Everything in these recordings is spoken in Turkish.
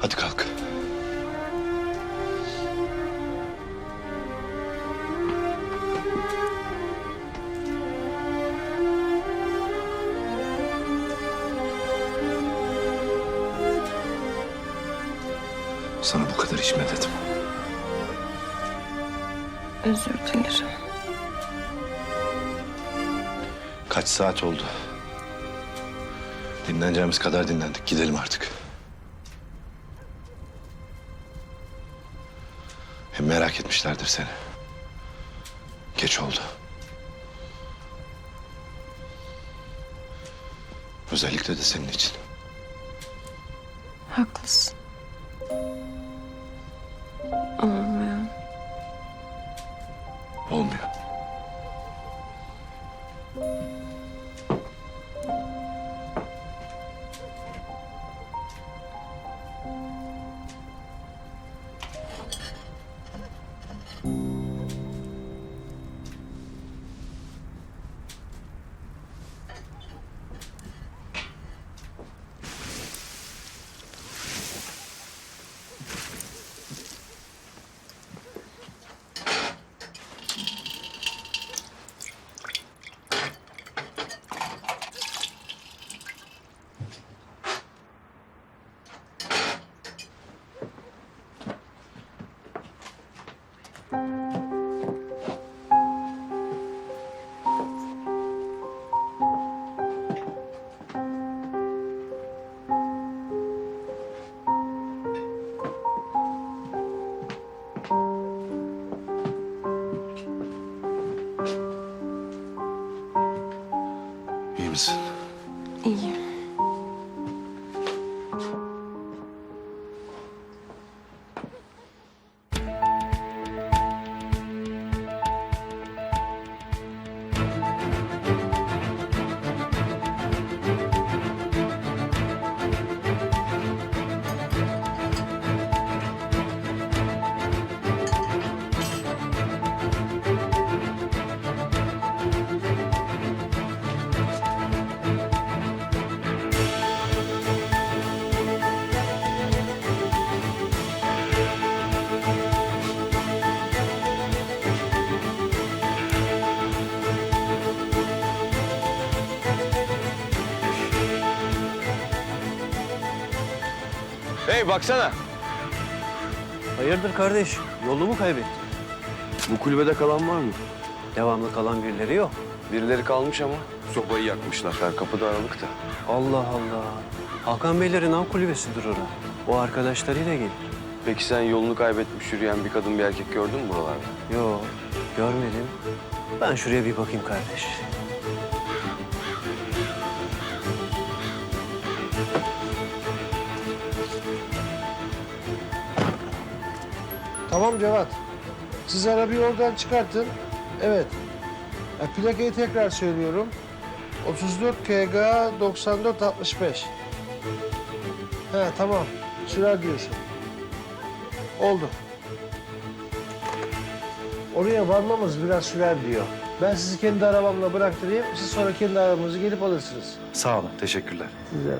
Hadi kalk. Sana bu kadar içme dedim. Özür dilerim. Kaç saat oldu? Dinleneceğimiz kadar dinlendik. Gidelim artık. Merak etmişlerdir seni. Geç oldu. Özellikle de senin için. Hey baksana. Hayırdır kardeş? Yolunu mu kaybettin? Bu kulübede kalan var mı? Devamlı kalan birileri yok. Birileri kalmış ama sobayı yakmışlar. Ben kapıda aralık da. Allah Allah. Hakan Beylerin av kulübesidir ora. O arkadaşlarıyla gelir. Peki sen yolunu kaybetmiş yürüyen bir kadın bir erkek gördün mü buralarda? Yo, görmedim. Ben şuraya bir bakayım kardeş. Tamam Cevat. Siz arabayı oradan çıkartın. Evet. Ya, plakayı tekrar söylüyorum. 34 KG 94 65. He tamam. Sürer diyorsun. Oldu. Oraya varmamız biraz sürer diyor. Ben sizi kendi arabamla bıraktırayım. Siz sonra kendi arabanızı gelip alırsınız. Sağ olun. Teşekkürler. Güzel.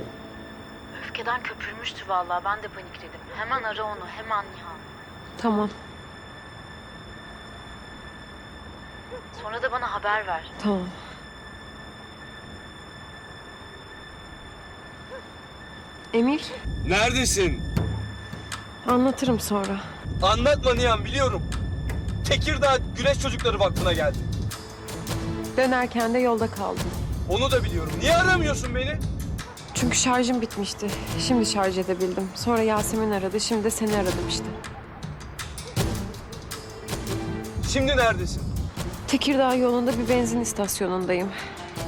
Öfkeden köpürmüştür vallahi. Ben de panikledim. Hemen ara onu. Hemen Nihan. Tamam. Sonra da bana haber ver. Tamam. Emir, Neredesin? anlatırım sonra. Anlatma Nihan biliyorum. Tekirdağ Güneş Çocukları Vakfı'na geldim. Dönerken de yolda kaldım. Onu da biliyorum. Niye aramıyorsun beni? Çünkü şarjım bitmişti. Şimdi şarj edebildim. Sonra Yasemin aradı. Şimdi de seni aradım işte. Şimdi neredesin? Tekirdağ yolunda bir benzin istasyonundayım.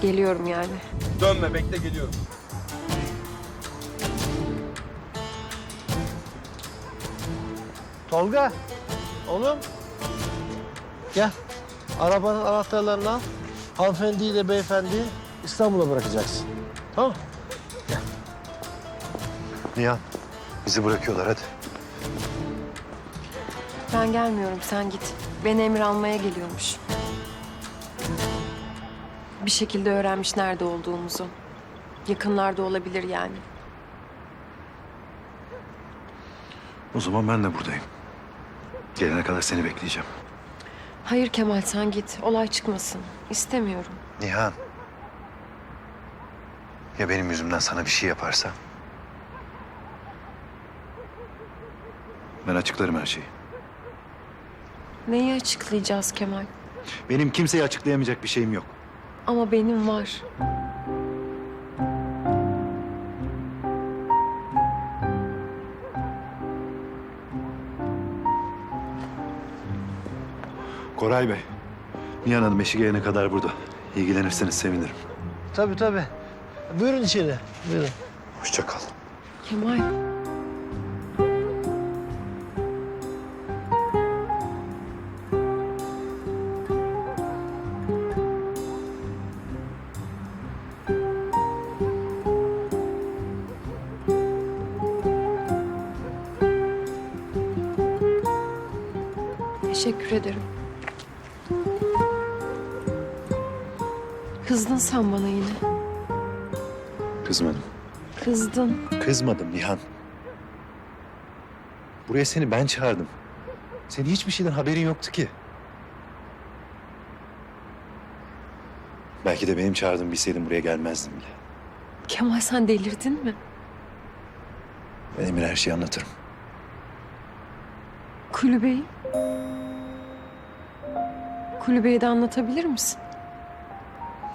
Geliyorum yani. Dönme bekle geliyorum. Tolga. Oğlum. Gel. Arabanın anahtarlarını al. Hanımefendiyi de beyefendiyi İstanbul'a bırakacaksın. Tamam Nihan, bizi bırakıyorlar hadi. Ben gelmiyorum. Sen git. Beni Emir almaya geliyormuş. Bir şekilde öğrenmiş nerede olduğumuzu. Yakınlarda olabilir yani. O zaman ben de buradayım. Gelene kadar seni bekleyeceğim. Hayır Kemal sen git. Olay çıkmasın. İstemiyorum. Nihan. Ya benim yüzümden sana bir şey yaparsa? Ben açıklarım her şeyi. Neyi açıklayacağız Kemal? Benim kimseye açıklayamayacak bir şeyim yok. Ama benim var. Koray Bey. Nihan Hanım eşi gelene kadar burada. İlgilenirseniz sevinirim. Tabii tabii. Buyurun içeri. Buyurun. Hoşça kal. Kemal. Kızmadım Nihan. Buraya seni ben çağırdım. Senin hiçbir şeyden haberin yoktu ki. Belki de benim çağırdığımı bilseydim buraya gelmezdim bile. Kemal sen delirdin mi? Ben Emir'e her şeyi anlatırım. Kulübeyi? Kulübeyi de anlatabilir misin?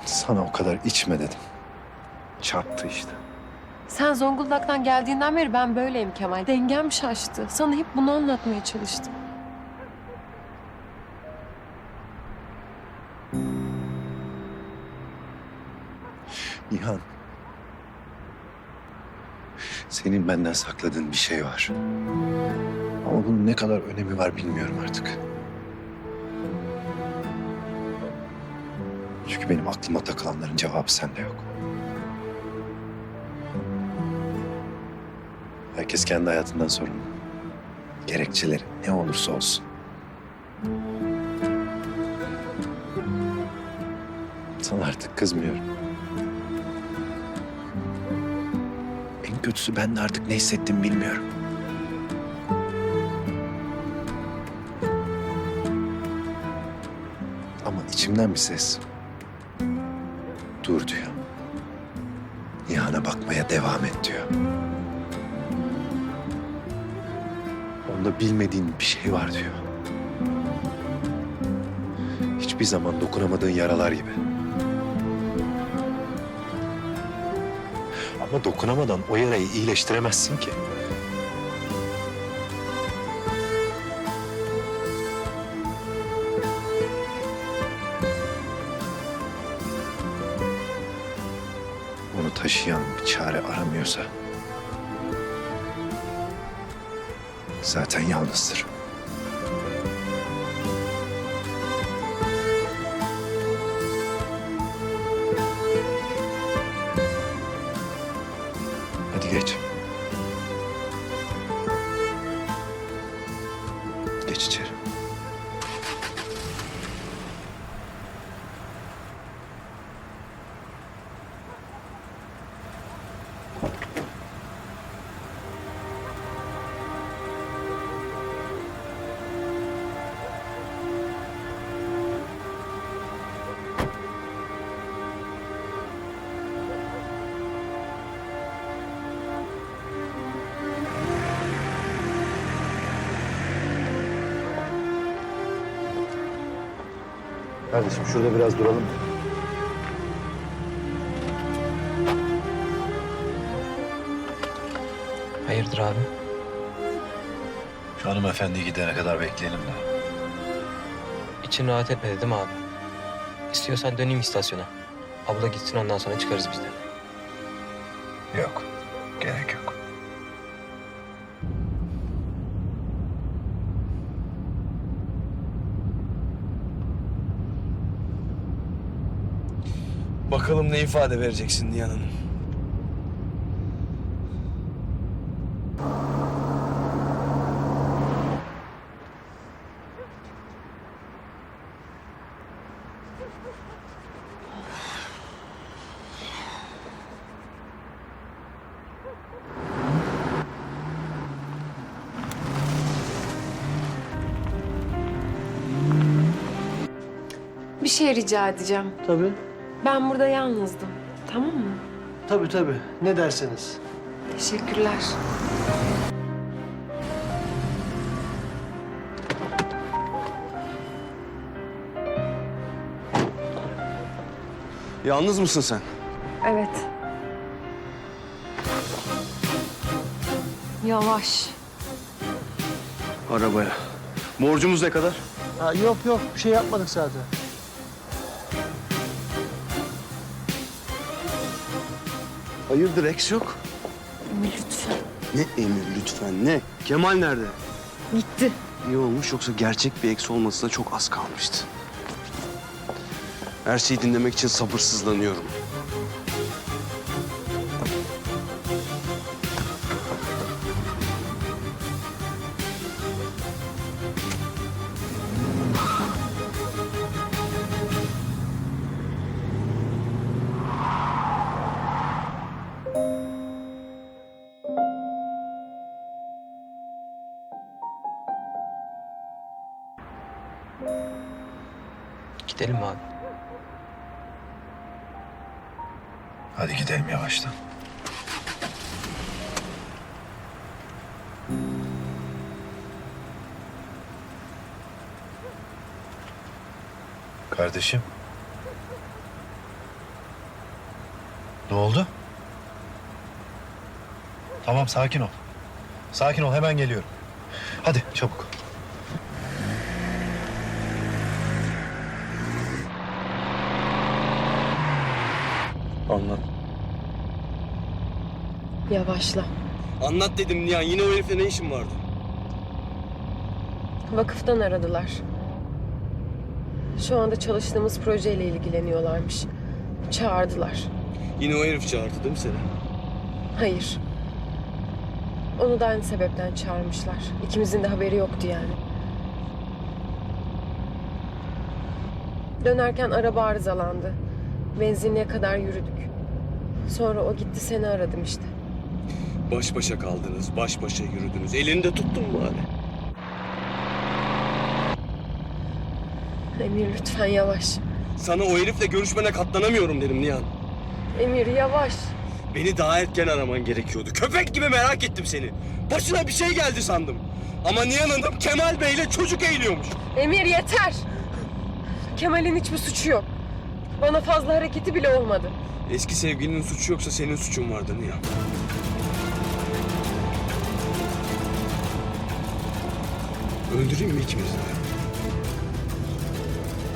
Sana o kadar içme dedim. Çarptı işte. Sen Zonguldak'tan geldiğinden beri ben böyleyim Kemal. Dengem şaştı. Sana hep bunu anlatmaya çalıştım. Nihan. Senin benden sakladığın bir şey var. Ama bunun ne kadar önemi var bilmiyorum artık. Çünkü benim aklıma takılanların cevabı sende yok. Herkes kendi hayatından sorumlu. Gerekçeleri ne olursa olsun. Sana artık kızmıyorum. En kötüsü ben de artık ne hissettim bilmiyorum. Ama içimden bir ses dur diyor. Nihan'a bakmaya devam et diyor. Bilmediğin bir şey var diyor. Hiçbir zaman dokunamadığın yaralar gibi. Ama dokunamadan o yarayı iyileştiremezsin ki. Onu taşıyan bir çare aramıyorsa... ...zaten yalnızdır. Kardeşim şurada biraz duralım? Hayırdır abi? Şu hanımefendi gidene kadar bekleyelim de. İçin rahat etmedi değil mi abi? İstiyorsan döneyim istasyona. Abla gitsin ondan sonra çıkarız biz de. Yok. Gerek yok. Bakalım ne ifade vereceksin Nihan Hanım. Bir şey rica edeceğim. Tabii. Ben burada yalnızdım. Tamam mı? Tabii tabii. Ne derseniz. Teşekkürler. Yalnız mısın sen? Evet. Yavaş. Arabaya. Borcumuz ne kadar? Ha, yok yok bir şey yapmadık zaten. Hayırdır eks yok? Emir lütfen. Ne emir lütfen ne? Kemal nerede? Gitti. İyi olmuş yoksa gerçek bir eks olmasına çok az kalmıştı. Her şeyi dinlemek için sabırsızlanıyorum. Gidelim mi abi? Hadi gidelim yavaştan. Kardeşim. Ne oldu? Tamam sakin ol. Sakin ol hemen geliyorum. Hadi çabuk. Anlat. Yavaşla. Anlat dedim Nihan. Yine o herifle ne işin vardı? Vakıftan aradılar. Şu anda çalıştığımız projeyle ilgileniyorlarmış. Çağırdılar. Yine o herif çağırdı değil mi seni? Hayır. Onu da aynı sebepten çağırmışlar. İkimizin de haberi yoktu yani. Dönerken araba arızalandı. Benzinliğe kadar yürüdük. Sonra o gitti seni aradım işte. Baş başa kaldınız, baş başa yürüdünüz. Elini de tuttun bari? Emir lütfen yavaş. Sana o herifle görüşmene katlanamıyorum dedim Nihan. Emir yavaş. Beni daha erken araman gerekiyordu. Köpek gibi merak ettim seni. Başına bir şey geldi sandım. Ama Nihan Hanım Kemal Bey'le çocuk eğiliyormuş. Emir yeter. Kemal'in hiçbir suçu yok. Bana fazla hareketi bile olmadı. Eski sevgilinin suçu yoksa senin suçun vardı Nihan. Öldüreyim mi ikimizi de?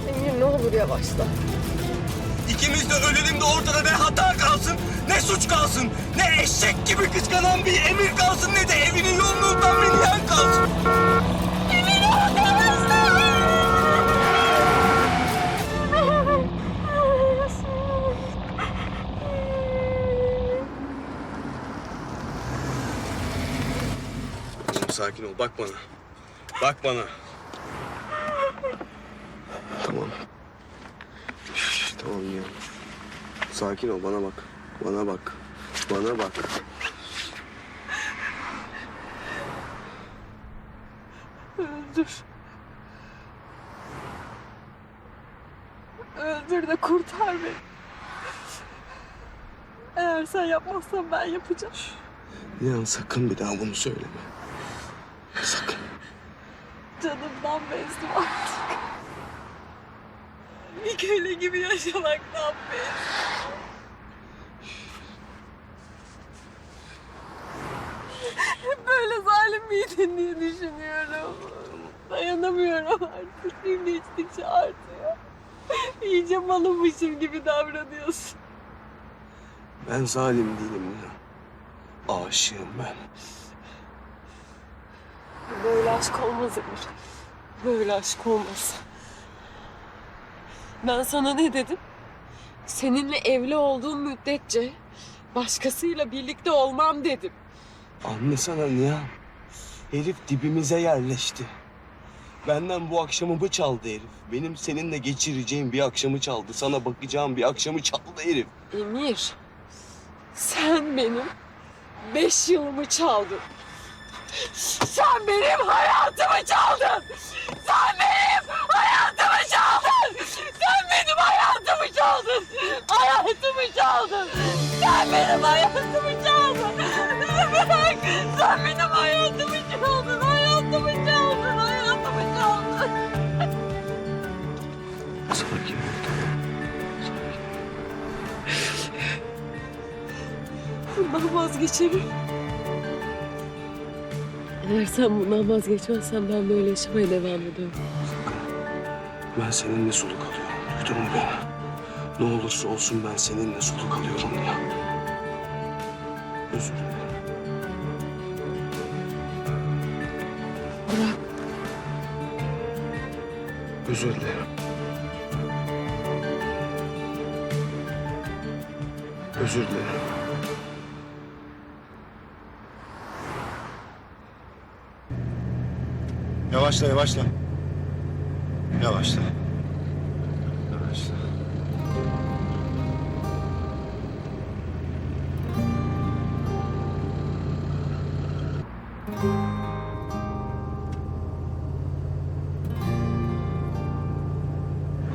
Emir ne olur yavaşla. İkimiz de ölelim de ortada ne hata kalsın, ne suç kalsın, ne eşek gibi kıskanan bir emir kalsın, ne de evinin yolunu utan bir Nihan kalsın. Sakin ol, bak bana. Bak bana. Tamam. Şş, tamam ya. Sakin ol, bana bak. Bana bak. Bana bak. Öldür. Öldür de kurtar beni. Eğer sen yapmazsan ben yapacağım. Nihan sakın bir daha bunu söyleme. Sakın. Canımdan bezdim artık. Bir köle gibi yaşamaktan bezdim. Hep böyle zalim miydin diye düşünüyorum. Dayanamıyorum artık. Gün geçtikçe artıyor. İyice malınmışım gibi davranıyorsun. Ben zalim değilim Nihan. Aşığım ben. Böyle aşk olmaz Emir. Böyle aşk olmaz. Ben sana ne dedim? Seninle evli olduğum müddetçe başkasıyla birlikte olmam dedim. Anlasana Nihan. Herif dibimize yerleşti. Benden bu akşamımı çaldı herif. Benim seninle geçireceğim bir akşamı çaldı. Sana bakacağım bir akşamı çaldı herif. Emir, sen benim beş yılımı çaldın. Sen benim hayatımı çaldın. Sen benim hayatımı çaldın. Sen çaldın. Hayatımı çaldın. Sen benim hayatımı çaldın. Bırak. Sen benim hayatımı çaldın. Hayatımı çaldın. Hayatımı çaldın. Sakin ol. Bundan vazgeçemem. Eğer sen bundan vazgeçmezsen ben böyle yaşamaya devam ederim. Ben seninle soluk alıyorum. Duydun mu beni? Ne olursa olsun ben seninle soluk alıyorum ya. Özür dilerim. Burak. Özür dilerim. Özür dilerim. Yavaşla, yavaşla. Yavaşla. Yavaşla.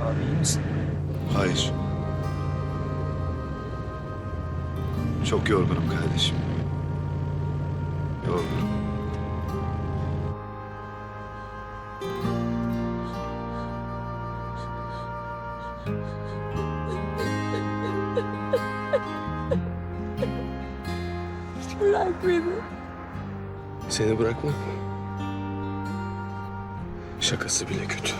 Abi iyi misin? Hayır. Çok yorgunum kardeşim. Yorgunum. Beni. Seni bırakmak mı? Şakası bile kötü.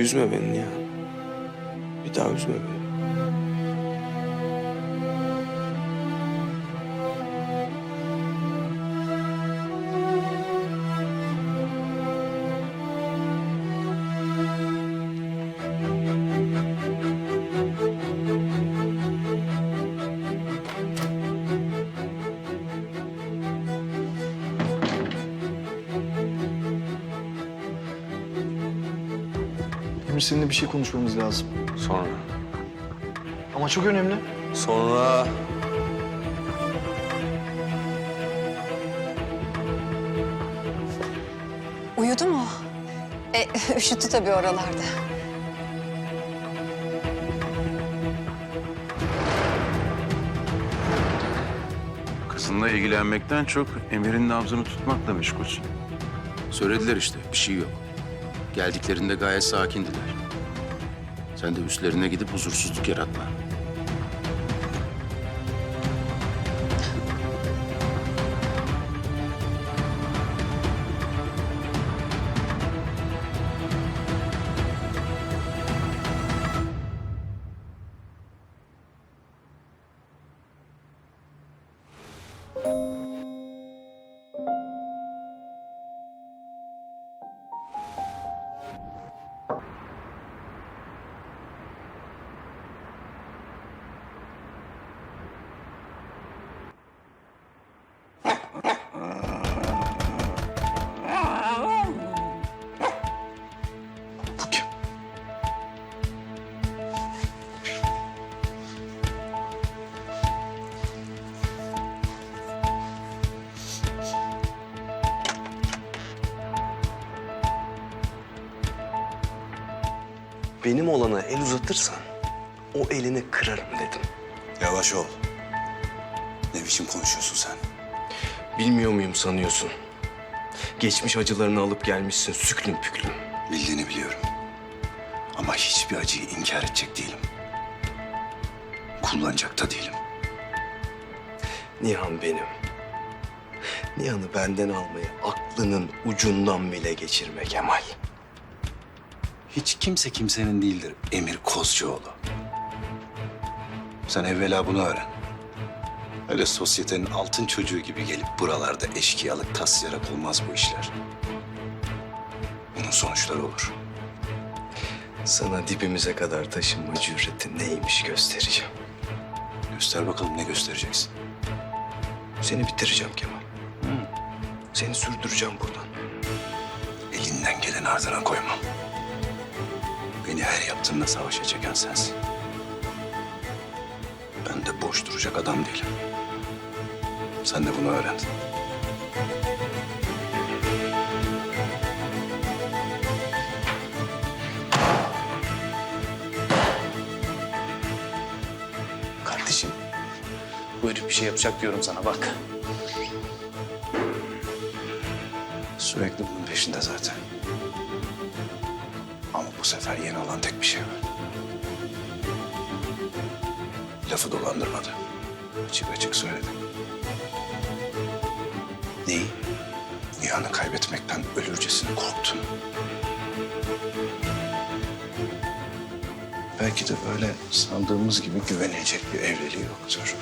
Üzme beni ya. Bir daha üzme beni. Bir şey konuşmamız lazım. Sonra. Ama çok önemli. Sonra. Uyudu mu? E, üşüttü tabii oralarda. Kızınla ilgilenmekten çok Emir'in nabzını tutmakla meşgulsün. Söylediler işte, bir şey yok. Geldiklerinde gayet sakindiler. Sen de üstlerine gidip huzursuzluk yaratma. Benim olana el uzatırsan o elini kırarım dedim. Yavaş ol. Ne biçim konuşuyorsun sen? Bilmiyor muyum sanıyorsun? Geçmiş acılarını alıp gelmişsin süklüm püklüm. Bildiğini biliyorum. Ama hiçbir acıyı inkar edecek değilim. Kullanacak da değilim. Nihan benim. Nihan'ı benden almayı aklının ucundan bile geçirme Kemal. Hiç kimse kimsenin değildir Emir Kozcuoğlu. Sen evvela bunu öğren. Öyle sosyetenin altın çocuğu gibi gelip buralarda eşkıyalık taslayarak olmaz bu işler. Bunun sonuçları olur. Sana dibimize kadar taşınma cüreti neymiş göstereceğim. Göster bakalım ne göstereceksin. Seni bitireceğim Kemal. Seni sürdüreceğim buradan. Elinden gelen ardına koymam. Beni her yaptığında savaşa çeken sensin. Ben de boş duracak adam değilim. Sen de bunu öğren. Kardeşim, bu herif bir şey yapacak diyorum sana bak. Sürekli bunun peşinde zaten. Bu sefer yeni olan tek bir şey var. Lafı dolandırmadı. Açık açık söyledi. Neyi? Nihan'ı kaybetmekten ölürcesine korktun. Belki de böyle sandığımız gibi güvenilecek bir evliliği yoktur.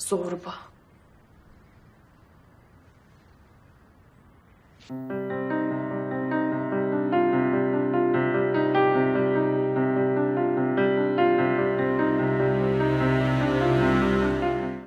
Zorba.